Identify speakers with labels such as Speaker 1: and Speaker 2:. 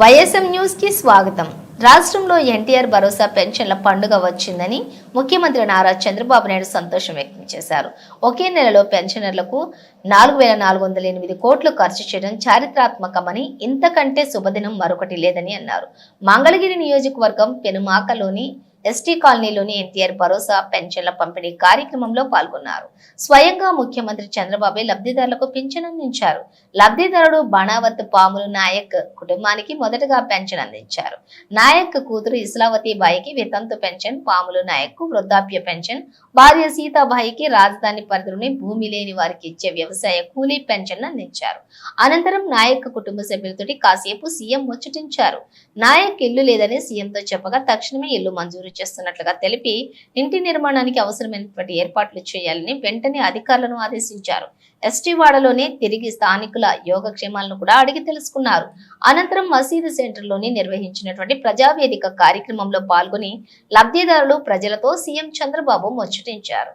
Speaker 1: YSM న్యూస్కి స్వాగతం. రాష్ట్రంలో ఎన్టీఆర్ భరోసా పెన్షన్ల పండుగ వచ్చిందని ముఖ్యమంత్రి నారా చంద్రబాబు నాయుడు సంతోషం వ్యక్తం చేశారు. ఒకే నెలలో పెన్షనర్లకు నాలుగు వేల నాలుగు వందల ఎనిమిది కోట్లు ఖర్చు చేయడం చారిత్రాత్మకమని ఇంతకంటే శుభదినం మరొకటి లేదని అన్నారు. మంగళగిరి నియోజకవర్గం పెనుమాకలోని ఎస్టీ కాలనీలోని ఎన్టీఆర్ భరోసా పెన్షన్ల పంపిణీ కార్యక్రమంలో పాల్గొన్నారు. స్వయంగా ముఖ్యమంత్రి చంద్రబాబు లబ్ధిదారులకు పింఛన్ అందించారు. లబ్ధిదారుడు బాణావత్ పాములు నాయక్ కుటుంబానికి మొదటగా పెన్షన్ అందించారు. నాయక్ కూతురు ఇస్లావతి బాయికి వితంతు పెన్షన్ పాములు నాయక్ వృద్ధాప్య పెన్షన్ భార్య సీతాబాయికి రాజధాని పరిధిలోని భూమి లేని వారికి ఇచ్చే వ్యవసాయ కూలీ పెన్షన్ అందించారు. అనంతరం నాయక్ కుటుంబ సభ్యులతోటి కాసేపు సీఎం ముచ్చటించారు. నాయక్ ఇల్లు లేదని సీఎంతో చెప్పగా తక్షణమే ఇల్లు మంజూరు చేస్తున్నట్లుగా తెలిపి ఇంటి నిర్మాణానికి అవసరమైనటువంటి ఏర్పాట్లు చేయాలని వెంటనే అధికారులను ఆదేశించారు. ఎస్టీ వాడలోనే తిరిగి స్థానికుల యోగక్షేమాలను కూడా అడిగి తెలుసుకున్నారు. అనంతరం మసీదు సెంటర్లోని నిర్వహించినటువంటి ప్రజావేదిక కార్యక్రమంలో పాల్గొని లబ్ధిదారులు ప్రజలతో సీఎం చంద్రబాబు ముచ్చటించారు.